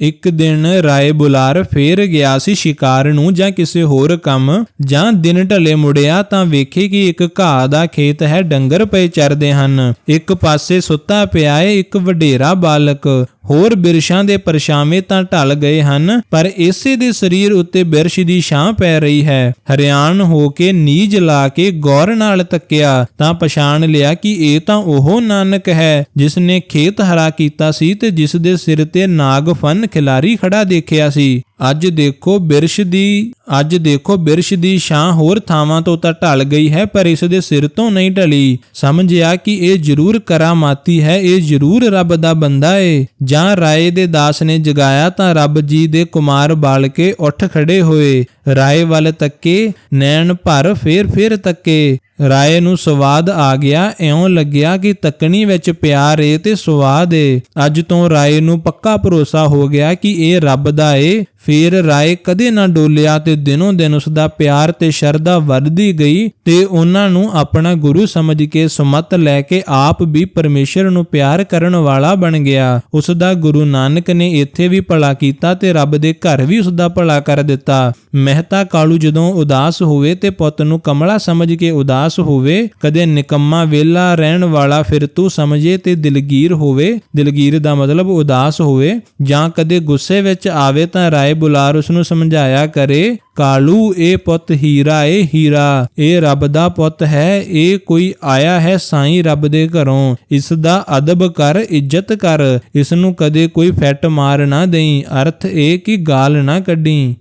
ਇੱਕ ਦਿਨ ਰਾਏ ਬੁਲਾਰ ਫੇਰ ਗਿਆ ਸੀ ਸ਼ਿਕਾਰ ਨੂੰ ਜਾਂ ਕਿਸੇ ਹੋਰ ਕੰਮ, ਜਾਂ ਦਿਨ ਢਲੇ ਮੁੜਿਆ ਤਾਂ ਵੇਖੇ ਕਿ ਇੱਕ ਘਾਹ ਦਾ ਖੇਤ ਹੈ, ਡੰਗਰ ਪਏ ਚਰਦੇ ਹਨ। ਇੱਕ ਪਾਸੇ ਸੁੱਤਾ ਪਿਆ ਏ ਇੱਕ ਵਡੇਰਾ ਬਾਲਕ। ਹੋਰ ਬਿਰਸ਼ਾਂ ਦੇ ਪਰਛਾਵੇਂ ਤਾਂ ਢਲ ਗਏ ਹਨ, ਪਰ ਇਸੇ ਦੇ ਸਰੀਰ ਉੱਤੇ ਬਿਰਸ਼ ਦੀ ਛਾਂ ਪੈ ਰਹੀ ਹੈ। ਹਰਿਆਣ ਹੋ ਕੇ ਨੀਜ ਲਾ ਕੇ ਗੌਰ ਨਾਲ ਤੱਕਿਆ, ਤਾਂ ਪਛਾਣ ਲਿਆ ਕਿ ਇਹ ਤਾਂ ਉਹ ਨਾਨਕ ਹੈ ਜਿਸ ਨੇ ਖੇਤ ਹਰਾ ਕੀਤਾ ਸੀ ਤੇ ਜਿਸ ਦੇ ਸਿਰ ਤੇ ਨਾਗ ਫਨ ਖਿਲਾਰੀ ਖੜਾ ਦੇਖਿਆ ਸੀ। ਅੱਜ ਦੇਖੋ ਬਿਰਸ਼ ਦੀ, ਅੱਜ ਦੇਖੋ ਬਿਰਸ਼ ਦੀ ਛਾਂ ਹੋਰ ਥਾਵਾਂ ਤੋਂ ਤਾਂ ਢਲ ਗਈ ਹੈ, ਪਰ ਇਸ ਦੇ ਸਿਰ ਤੋਂ ਨਹੀਂ ਢਲੀ। ਸਮਝਿਆ ਕਿ ਇਹ ਜ਼ਰੂਰ ਕਰਾਮਾਤੀ ਹੈ, ਇਹ ਜ਼ਰੂਰ ਰੱਬ ਦਾ ਬੰਦਾ ਏ। ਜਾਂ ਰਾਏ ਦੇ ਦਾਸ ਨੇ ਜਗਾਇਆ ਤਾਂ ਰੱਬ ਜੀ ਦੇ ਕੁਮਾਰ ਬਾਲ ਕੇ ਉੱਠ ਖੜੇ ਹੋਏ। ਰਾਏ ਵੱਲ ਤੱਕੇ, ਨੈਣ ਭਰ ਫੇਰ ਫੇਰ ਤੱਕੇ। ਰਾਏ ਨੂੰ ਸਵਾਦ ਆ ਗਿਆ, ਇਉਂ ਲੱਗਿਆ ਕਿ ਤੱਕਣੀ ਵਿੱਚ ਪਿਆਰ ਏ ਤੇ ਸਵਾਦ ਏ। ਅੱਜ ਤੋਂ ਰਾਏ ਨੂੰ ਪੱਕਾ ਭਰੋਸਾ ਹੋ ਗਿਆ ਕਿ ਇਹ ਰੱਬ ਦਾ ਏ ਫੇਰ ਰਾਏ ਕਦੇ ਨਾ ਡੋਲਿਆ ਤੇ ਦਿਨੋਂ ਦਿਨ ਉਸ ਦਾ ਪਿਆਰ ਤੇ ਸ਼ਰਧਾ ਵੱਧਦੀ ਗਈ ਤੇ ਉਹਨਾਂ ਨੂੰ ਆਪਣਾ ਗੁਰੂ ਸਮਝ ਕੇ ਸੁਮਤ ਲੈ ਕੇ ਆਪ ਵੀ ਪਰਮੇਸ਼ਰ ਨੂੰ ਪਿਆਰ ਕਰਨ ਵਾਲਾ ਬਣ ਗਿਆ। ਉਸ ਦਾ ਗੁਰੂ ਨਾਨਕ ਨੇ ਇੱਥੇ ਵੀ ਭਲਾ ਕੀਤਾ ਤੇ ਰੱਬ ਦੇ ਘਰ ਵੀ ਉਸ ਦਾ ਭਲਾ ਕਰ ਦਿੱਤਾ। ਮਹਿਤਾ ਕਾਲੂ ਜਦੋਂ ਉਦਾਸ ਹੋਵੇ ਤੇ ਪੁੱਤ ਨੂੰ ਕਮਲਾ ਸਮਝ ਕੇ ਉਦਾਸ ਹੋਵੇ, ਕਦੇ ਨਿਕੰਮਾ ਵੇਲਾ ਰਹਿਣ ਵਾਲਾ ਫਿਰ ਤੂੰ ਸਮਝੇ ਤੇ ਦਿਲਗੀਰ ਹੋਵੇ। ਦਿਲਗੀਰ ਦਾ ਮਤਲਬ ਉਦਾਸ ਹੋਵੇ ਜਾਂ ਕਦੇ ਗੁੱਸੇ ਵਿੱਚ ਆਵੇ ਤਾਂ ਰਾਏ ਬੁਲਾਰ ਉਸ ਨੂੰ ਸਮਝਾਇਆ ਕਰੇ, ਕਾਲੂ, ਇਹ ਪੁੱਤ ਹੀਰਾ ਏ, ਹੀਰਾ, ਇਹ ਰੱਬ ਦਾ ਪੁੱਤ ਹੈ, ਇਹ ਕੋਈ ਆਇਆ ਹੈ ਸਾਈਂ ਰੱਬ ਦੇ ਘਰੋਂ। ਇਸ ਦਾ ਅਦਬ ਕਰ, ਇੱਜ਼ਤ ਕਰ। ਇਸ ਨੂੰ ਕਦੇ ਕੋਈ ਫੈਟ ਮਾਰ ਨਾ ਦੇਈ। ਅਰਥ ਇਹ ਕਿ ਗਾਲ ਨਾ ਕੱਢੀ।